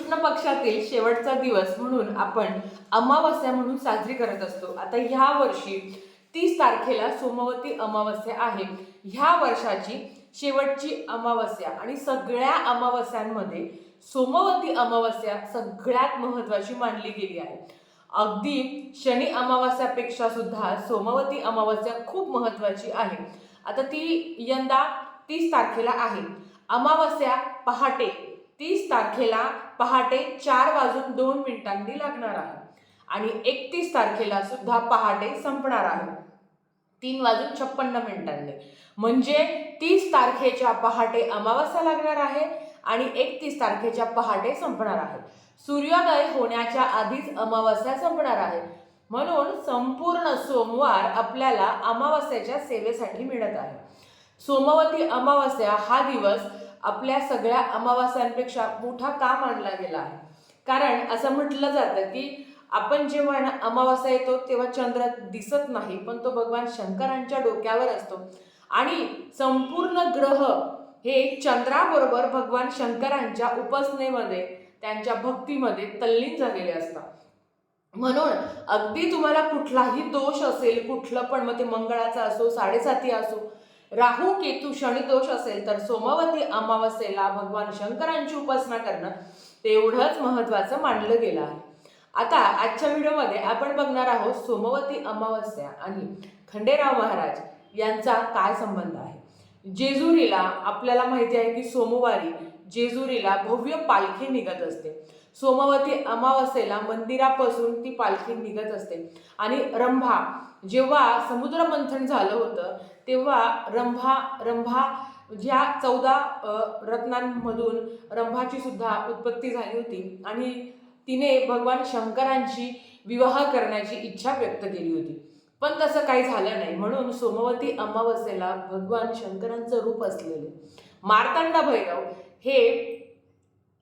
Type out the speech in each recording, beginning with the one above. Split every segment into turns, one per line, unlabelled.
कृष्ण पक्षातील शेवटचा दिवस म्हणून आपण अमावस्या म्हणून साजरी करत असतो. आता ह्या वर्षी तीस तारखेला सोमवती अमावस्या आहे. ह्या वर्षाची शेवटची अमावस्या आणि सगळ्या अमावस्यांमध्ये सोमवती अमावस्या सगळ्यात महत्वाची मानली गेली आहे. अगदी शनी अमावस्यापेक्षा सुद्धा सोमवती अमावस्या खूप महत्वाची आहे. आता ती यंदा तीस तारखेला आहे. अमावस्या पहाटे तीस तारखेला पहाटे चार वाजून दोन मिनिटांनी लागणार आहे. आणि एकतीस तारखेला सुद्धा पहाटे संपणार आहे. तीन वाजून छप्पन्न मिनिटांनी. म्हणजे तीस तारखेच्या पहाटे अमावस्या लागणार आहे आणि एकतीस तारखेच्या पहाटे संपणार आहे. सूर्योदय होण्याच्या आधीच अमावस्या संपणार आहे. म्हणून संपूर्ण सोमवार आपल्याला अमावस्याच्या सेवेसाठी मिळत आहे. सोमवती अमावस्या हा दिवस आपल्या सगळ्या अमावास्यांपेक्षा मोठा का मानला गेला आहे? कारण असं म्हटलं जातं की आपण जेव्हा अमावास्या ना येतो तेव्हा चंद्र दिसत नाही पण तो भगवान शंकरांच्या डोक्यावर असतो. आणि संपूर्ण ग्रह हे चंद्राबरोबर भगवान शंकरांच्या उपासनेमध्ये त्यांच्या भक्तीमध्ये तल्लीन झालेले असतात. म्हणून अगदी तुम्हाला कुठलाही दोष असेल कुठलं पण मग ते मंगळाचा असो साडेसाती असो राहू केतू शनी दोष असेल तर सोमवती अमावस्येला भगवान शंकरांची उपासना करणं तेवढंच महत्वाचं मानलं गेलं आहे. आता आजच्या व्हिडिओमध्ये आपण बघणार आहोत सोमवती अमावस्या आणि खंडेराव महाराज यांचा काय संबंध आहे. जेजुरीला आपल्याला माहिती आहे की सोमवारी जेजुरीला भव्य पालखी निघत असते. सोमवती अमावस्येला मंदिरापासून ती पालखी निघत असते. आणि रंभा जेव्हा समुद्र मंथन झालं होतं तेव्हा रंभा रंभा ज्या चौदा रत्नांमधून रंभाची सुद्धा उत्पत्ती झाली होती आणि तिने भगवान शंकरांची विवाह करण्याची इच्छा व्यक्त केली होती. पण तसं काही झालं नाही. म्हणून सोमवती अमावस्येला भगवान शंकरांचं रूप असलेले मार्तंड भैरव हे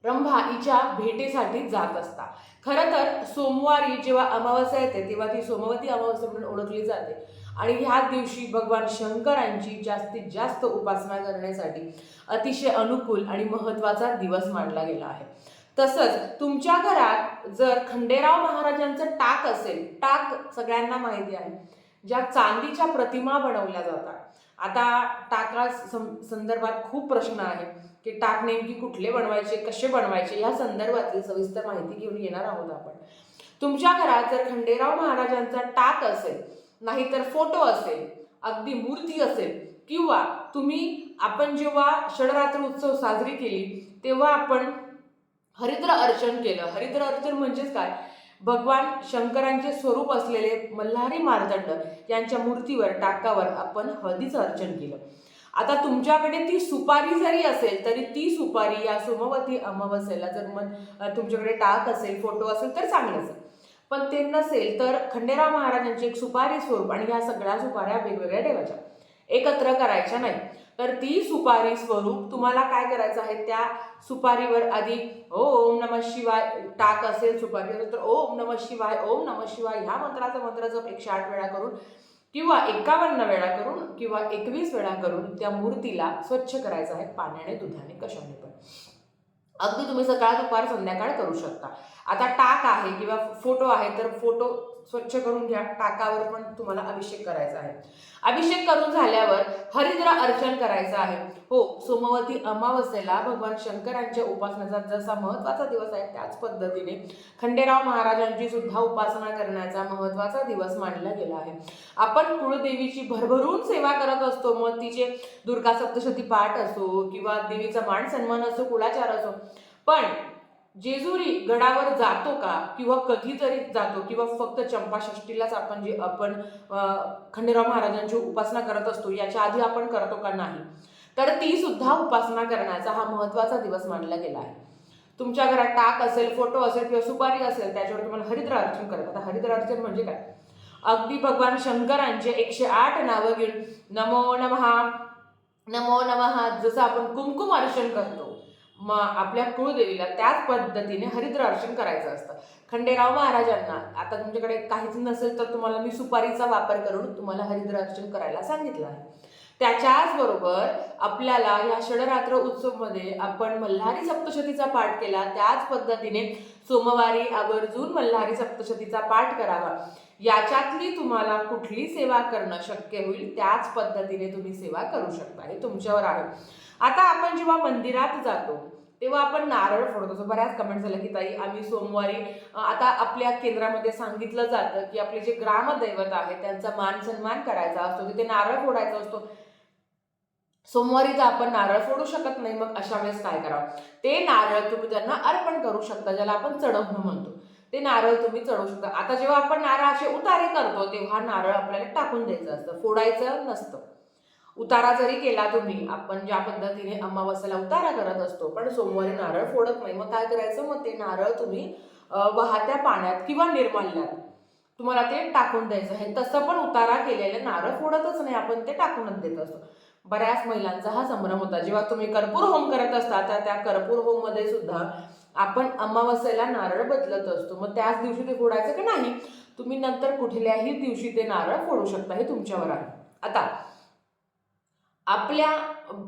रंभा हिच्या भेटीसाठी जात असता. खरं तर सोमवारी जेव्हा अमावस्या येते तेव्हा ती सोमवती अमावस्या म्हणून ओळखली जाते. आणि ह्या दिवशी भगवान शंकरांची जास्तीत जास्त उपासना करण्यासाठी अतिशय अनुकूल आणि महत्त्वाचा दिवस मानला गेला आहे. तसंच तुमच्या घरात जर खंडेराव महाराजांचं टाक असेल टाक सगळ्यांना माहिती आहे ज्या चांदीच्या प्रतिमा बनवल्या जातात. आता टाका सं- संदर्भात खूप प्रश्न आहे की टाक नेमकी कुठले बनवायचे कसे बनवायचे या संदर्भातली सविस्तर माहिती घेऊन येणार आहोत आपण. तुमच्या घरात जर खंडेराव महाराजांचा टाक असेल नाहीतर फोटो असेल अगदी मूर्ती असेल किंवा तुम्ही आपण जेव्हा षडरात्र उत्सव साजरी केली तेव्हा आपण हरिद्र अर्चन केलं. हरिद्र अर्चन म्हणजेच काय? भगवान शंकरांचे स्वरूप असलेले मल्हारी मार्दंड यांच्या मूर्तीवर टाकावर आपण हळदीचं अर्चन केलं. आता तुमच्याकडे ती सुपारी जरी असेल तरी ती सुपारी या सोमवती अमावस्येला जर मग तुमच्याकडे टाक असेल फोटो असेल तर चांगलंच असेल. पण ते नसेल तर खंडेराव महाराजांची एक सुपारी स्वरूप आणि ह्या सगळ्या सुपाऱ्या वेगवेगळ्या ठेवायच्या. एकत्र करायच्या नाही. तर ती सुपारी स्वरूप तुम्हाला काय करायचं आहे? त्या सुपारीवर आधी ओम नम शिवाय टाक असेल सुपारी तर ओम नम शिवाय ओम नम शिवाय ह्या मंत्राचा मंत्र जप एकशे आठ वेळा करून किंवा एकावन्न वेळा करून किंवा एकवीस वेळा करून त्या मूर्तीला स्वच्छ करायचं आहे पाण्याने दुधाने कशाने पण. अगदी तुम्ही सकाळ दुपार संध्याकाळ करू शकता. आता टाक आहे किंवा फोटो आहे तर फोटो स्वच्छ करून घ्या टाकावर पण तुम्हाला अभिषेक करायचा आहे. अभिषेक करून झाल्यावर हरिद्र अर्चन करायचं आहे. हो सोमवती अमावस्येला भगवान शंकरांच्या उपासनेचा जसा महत्त्वाचा दिवस आहे त्याच पद्धतीने खंडेराव महाराजांची सुद्धा उपासना करण्याचा महत्त्वाचा दिवस मानला गेला आहे. आपण कुळदेवीची भरभरून सेवा करत असतो. मग तिचे दुर्गा सप्तशती पाठ असो किंवा देवीचा मान सन्मान असो कुळाचार असो. पण जेजुरी गडावर जातो का? किंवा कधीतरी जातो किंवा फक्त चंपाषष्टीलाच आपण जे आपण खंडेराव महाराजांची उपासना करत असतो याच्या आधी आपण करतो का नाही? तर ती सुद्धा उपासना करण्याचा हा महत्त्वाचा दिवस मानला गेला आहे. तुमच्या घरात टाक असेल फोटो असेल किंवा सुपारी असेल त्याच्यावर तुम्हाला हरिद्र अर्चन करत आता हरिद्र अर्चन म्हणजे काय? अगदी भगवान शंकरांचे एकशे आठ नावं घेऊन नमो नमहा नमो नमहा जसं आपण कुमकुम अर्चन करतो. मग आपल्या कुळदेवीला त्याच पद्धतीने हरिद्र अर्चन करायचं असतं. खंडेराव महाराजांना आता तुमच्याकडे काहीच नसेल तर तुम्हाला मी सुपारीचा वापर करून तुम्हाला हरिद्र अर्चन करायला सांगितलं आहे. त्याच्याच बरोबर आपल्याला या षडरात्र उत्सवमध्ये आपण मल्हारी सप्तशतीचा पाठ केला त्याच पद्धतीने सोमवारी आवर्जून मल्हारी सप्तशतीचा पाठ करावा. याच्यातली तुम्हाला कुठली सेवा करणं शक्य होईल त्याच पद्धतीने तुम्ही सेवा करू शकता हे तुमच्यावर आहे. आता आपण जेव्हा मंदिरात जातो तेव्हा आपण नारळ फोडतो. असं बऱ्याच कमेंट झालं की ताई आम्ही सोमवारी आता आपल्या केंद्रामध्ये सांगितलं जातं की आपले जे ग्रामदैवत आहे त्यांचा मान सन्मान करायचा असतो. तिथे नारळ फोडायचा असतो. सोमवारी तर आपण नारळ फोडू शकत नाही. मग अशा वेळेस काय करावं? ते नारळ तुम्ही त्यांना अर्पण करू शकता ज्याला आपण चढवणं म्हणतो. ते नारळ तुम्ही चढवू शकता. आता जेव्हा आपण नारळाचे उतारे करतो तेव्हा नारळ आपल्याला टाकून द्यायचं असतं. फोडायचं नसतं. उतारा जरी केला तुम्ही आपण ज्या पद्धतीने अमावस्याला उतारा करत असतो पण सोमवारी नारळ फोडत नाही. मग काय करायचं? मग ते नारळ तुम्ही वाहत्या पाण्यात किंवा निर्माल्यात तुम्हाला ते टाकून द्यायचं. आहे तसं पण उतारा केलेले नारळ फोडतच नाही आपण ते टाकूनच देत असतो. बऱ्याच महिलांचा हा संभ्रम होता. जेव्हा तुम्ही कर्पूर होम करत असता तर त्या कर्पूर होममध्ये सुद्धा आपण अमावस्येला नारळ बदलत असतो. मग त्याच दिवशी ते फोडायचं की नाही? तुम्ही नंतर कुठल्याही दिवशी ते नारळ फोडू शकता हे तुमच्यावर आहे आता आपल्या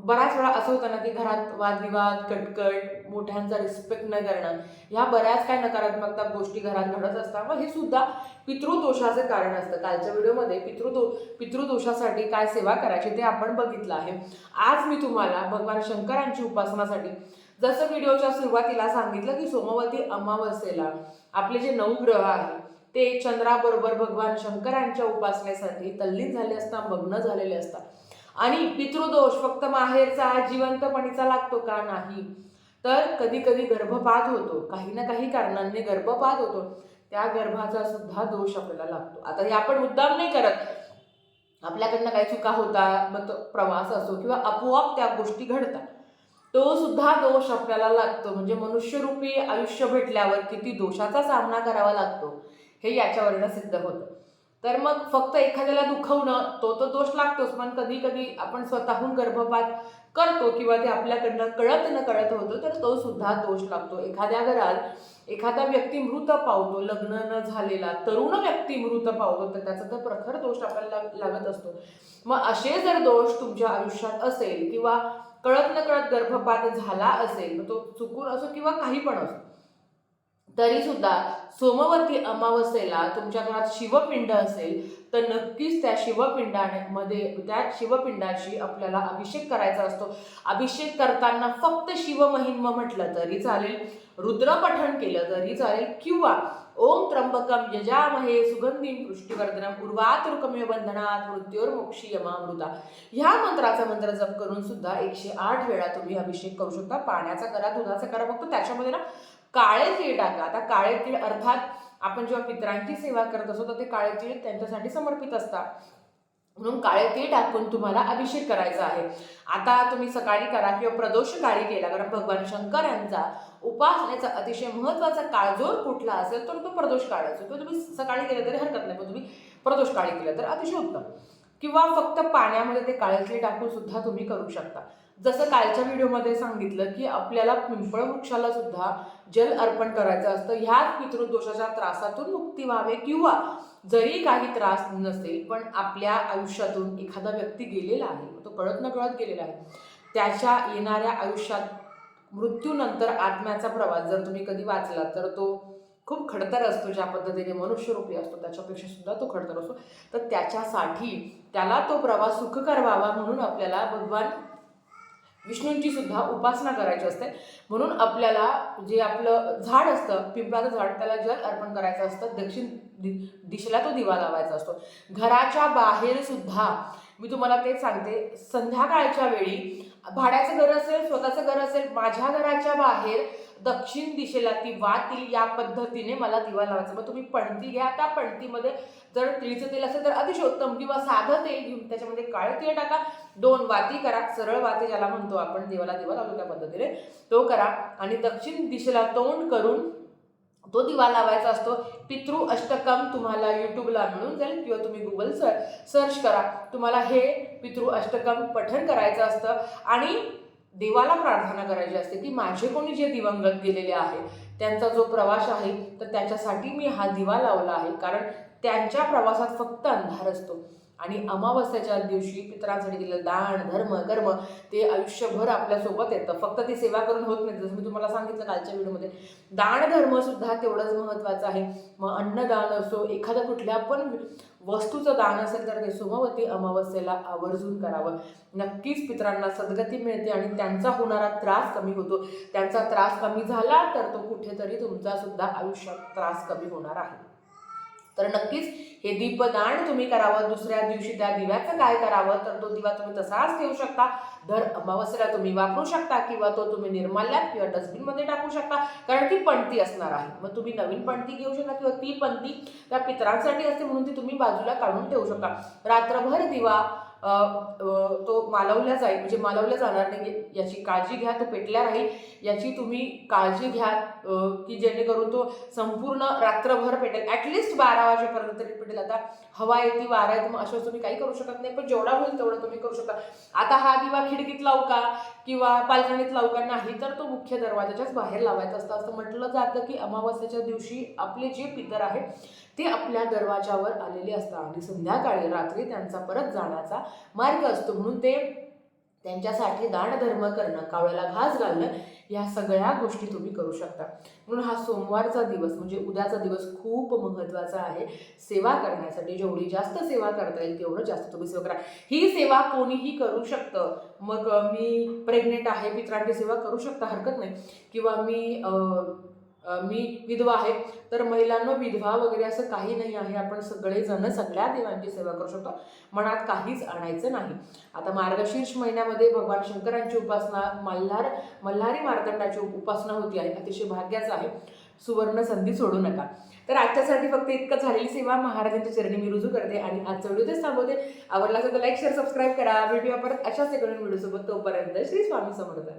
बऱ्याच वेळा असं होतं ना की घरात वादविवाद कटकट मोठ्यांचा रिस्पेक्ट न करणं ह्या बऱ्याच काय नकारात्मकता गोष्टी घरात घडत असतात मग हे सुद्धा पितृदोषाचं कारण असतं. कालच्या व्हिडिओमध्ये पितृदो पितृदोषासाठी काय सेवा करायची ते आपण बघितलं आहे. आज मी तुम्हाला भगवान शंकरांची उपासनासाठी जसं व्हिडिओच्या सुरुवातीला सांगितलं की सोमवती अमावस्येला आपले जे नऊ ग्रह आहेत ते चंद्राबरोबर भगवान शंकरांच्या उपासनेसाठी तल्लीन झाले असता मग्न झालेले असतात आणि पितृदोष फक्त माहेरचा जिवंतपणीचा लागतो का नाही? तर कधी कधी गर्भपात होतो. काही ना काही कारणांनी गर्भपात होतो. त्या गर्भाचा सुद्धा दोष आपल्याला लागतो. आता हे आपण मुद्दाम नाही करत. आपल्याकडनं काही चुका होता मग तो प्रवास असो किंवा आपोआप त्या गोष्टी घडतात. तो सुद्धा दोष आपल्याला लागतो. म्हणजे मनुष्यरूपी आयुष्य भेटल्यावर किती दोषाचा सामना करावा लागतो हे याच्यावरनं सिद्ध होतं. तर मग फक्त एखाद्याला दुखवणं तो तो दोष लागतोच पण कधी कधी आपण स्वतःहून गर्भपात करतो किंवा ते आपल्याकडनं कळत न कळत होतो तर तो सुद्धा दोष लागतो. एखाद्या घरात एखादा व्यक्ती मृत पावतो लग्न न झालेला तरुण व्यक्ती मृत पावतो तर त्याचा तर प्रखर दोष आपल्याला लाग- लागत असतो. मग असे जर दोष तुमच्या आयुष्यात असेल किंवा कळत न कळत गर्भपात झाला असेल मग तो चुकून असो किंवा काही पण असो तरी सुद्धा सोमवती अमावस्येला तुमच्या घरात शिवपिंड असेल तर नक्कीच त्या शिवपिंडामध्ये त्या शिवपिंडाशी आपल्याला अभिषेक करायचा असतो. अभिषेक करताना फक्त शिवमहिम म्हटलं तरी चालेल रुद्रपठण केलं तरी चालेल किंवा ओम त्र्यंबकम यजामहे सुगंधी पृष्टीवर्धनम उर्वातरुकमेव बंधनात मृत्योर्मोक्षी यमामृता ह्या मंत्राचा मंत्र जप करून सुद्धा एकशे आठ वेळा तुम्ही अभिषेक करू शकता. पाण्याचा करा दुधाचा करा फक्त त्याच्यामध्ये ना काळे तीळ टाका. आता काळे तीळ अर्थात आपण जेव्हा पितरांची सेवा करत असतो तर ते काळे तीळ त्यांच्यासाठी समर्पित असतात. म्हणून काळे तीळ टाकून तुम्हाला अभिषेक करायचा आहे. आता तुम्ही सकाळी करा किंवा प्रदोष काळी केला कारण भगवान शंकर यांचा उपासनेचा अतिशय महत्त्वाचा काळ जो कुठला असेल तर तो प्रदोष काळ असेल तो तुम्ही सकाळी केलं तरी हरकत नाही पण तुम्ही प्रदोष काळी केलं तर अतिशय उत्तम. किंवा फक्त पाण्यामध्ये ते काळे तीळ टाकून सुद्धा तुम्ही करू शकता. जसं कालच्या व्हिडिओमध्ये सांगितलं की आपल्याला पिंपळ वृक्षाला सुद्धा जल अर्पण करायचं असतं. ह्याच पितृदोषाच्या त्रासातून मुक्ती व्हावे किंवा जरी काही त्रास नसेल पण आपल्या आयुष्यातून एखादा व्यक्ती गेलेला आहे तो कळत न कळत गेलेला आहे त्याच्या येणाऱ्या आयुष्यात मृत्यूनंतर आत्म्याचा प्रवास जर तुम्ही कधी वाचला तर तो खूप खडतर असतो. ज्या पद्धतीने मनुष्यरूपी असतो त्याच्यापेक्षा सुद्धा तो खडतर असतो. तर त्याच्यासाठी त्याला तो प्रवास सुखकर व्हावा म्हणून आपल्याला भगवान विष्णूंची सुद्धा उपासना करायची असते. म्हणून आपल्याला जे आपलं झाड असतं पिंपळाचं झाड त्याला जल अर्पण करायचं असतं. दक्षिण दि दिशेला तो दिवा लावायचा असतो. घराच्या बाहेर सुद्धा मी तुम्हाला तेच सांगते संध्याकाळच्या वेळी भाड्याचं घर असेल स्वतःचं घर असेल माझ्या घराच्या बाहेर दक्षिण दिशेला ती वातील या पद्धतीने मला दिवा लावायचा. मग तुम्ही पणती घ्या. त्या पणतीमध्ये जर तिळीचं तेल असेल तर अतिशय उत्तम किंवा साधं तेल घेऊन त्याच्यामध्ये काळं तेल टाका. दोन वाती करा सरळ वाती ज्याला म्हणतो आपण देवाला दिवा लावतो त्या पद्धतीने. तो करा आणि दक्षिण दिशेला तोंड करून तो दिवा लावायचा असतो. पितृ अष्टकम तुम्हाला यूट्यूबला मिळून जाईल किंवा तुम्ही गुगल सर सर्च करा. तुम्हाला हे पितृ अष्टकम पठण करायचं असतं. आणि देवाला प्रार्थना करायची असते. की माझे कोणी जे दिवंगत गेलेले आहे त्यांचा जो प्रवास आहे तर त्याच्यासाठी मी हा दिवा लावला आहे. कारण त्यांच्या प्रवासात फक्त अंधार असतो. आणि अमावस्याच्या दिवशी पितरांसाठी दिलेलं दान धर्म कर्म ते आयुष्यभर आपल्यासोबत येतं. फक्त ती सेवा करून होत नाही. जसं मी तुम्हाला सांगितलं कालच्या व्हिडिओमध्ये दान धर्म सुद्धा तेवढंच महत्त्वाचं आहे. मग अन्नदान असो एखाद्या कुठल्या पण वस्तूचं दान असेल तर ते सोमवती अमावस्येला आवर्जून करावं. नक्कीच पितरांना सद्गती मिळते आणि त्यांचा होणारा त्रास कमी होतो. त्यांचा त्रास कमी झाला तर तो कुठेतरी तुमचा सुद्धा आयुष्यात त्रास कमी होणार आहे. तर नक्कीच हे दीपदान तुम्ही करावं दुसऱ्या दिवशी त्या दिव्याचं काय करावं तर तो दिवा तुम्ही तसाच ठेवू शकता. दर अमावस्येला तुम्ही वापरू शकता किंवा तो तुम्ही निर्माल्यात किंवा डस्टबिनमध्ये टाकू शकता कारण ती पणती असणार आहे. मग तुम्ही नवीन पणती घेऊ शकता किंवा ती पणती त्या पितरांसाठी असते म्हणून ती तुम्ही बाजूला काढून ठेवू शकता. रात्रभर दिवा तो मालवला जाईल. म्हणजे मालवला जाणार नाही. याची काळजी घ्या. तो पेटल्या राहील. याची तुम्ही काळजी घ्या की जेणेकरून तो संपूर्ण रात्रभर पेटेल. ॲटलिस्ट बारा वाजेपर्यंत तरी पेटेल. आता हवा येते वारा येते मग अशा तुम्ही काही करू शकत नाही. पण जेवढा होईल तेवढं तुम्ही करू शकता. आता हा दिवा खिडकीत लावू का? किंवा पालखणीत लावू का? नाही तर तो मुख्य दरवाजाच्याच बाहेर लावायचा असतं. असं म्हटलं जातं की अमावस्येच्या दिवशी आपले जे पितर आहेत ते आपल्या दरवाजावर आलेले असतात. आणि संध्याकाळी रात्री त्यांचा परत जाण्याचा मार्ग असतो. म्हणून ते त्यांच्यासाठी दानधर्म करणं कावळ्याला घास घालणं या सगळ्या गोष्टी तुम्ही करू शकता. म्हणून हा सोमवारचा दिवस म्हणजे उद्याचा दिवस खूप महत्त्वाचा आहे. सेवा करण्यासाठी जेवढी जास्त सेवा करता येईल तेवढं जास्त तुम्ही सेवा करा. ही सेवा कोणीही करू शकतं. मग मी प्रेग्नेंट आहे पित्रांची सेवा करू शकता हरकत नाही. किंवा मी मी विधवा आहे. तर महिलांना विधवा वगैरे असं काही नाही आहे. आपण सगळेजण सगळ्या देवांची सेवा करू शकतो. मनात काहीच आणायचं नाही. आता मार्गशीर्ष महिन्यामध्ये भगवान शंकरांची उपासना मल्हार मल्हारी मार्तंडाची उपासना होती. आहे अतिशय भाग्याचं आहे. सुवर्ण संधी सोडू नका. तर आजच्यासाठी फक्त इतकं झालेली सेवा. महाराजांच्या चरणी मी रुजू करते आणि आजचा व्हिडिओ तेच थांबवते. आवडला असेल तर लाईक शेअर सबस्क्राईब करा. व्हिडिओ परत अशाच एकडून व्हिडिओसोबत तोपर्यंत श्री स्वामी समर्थ.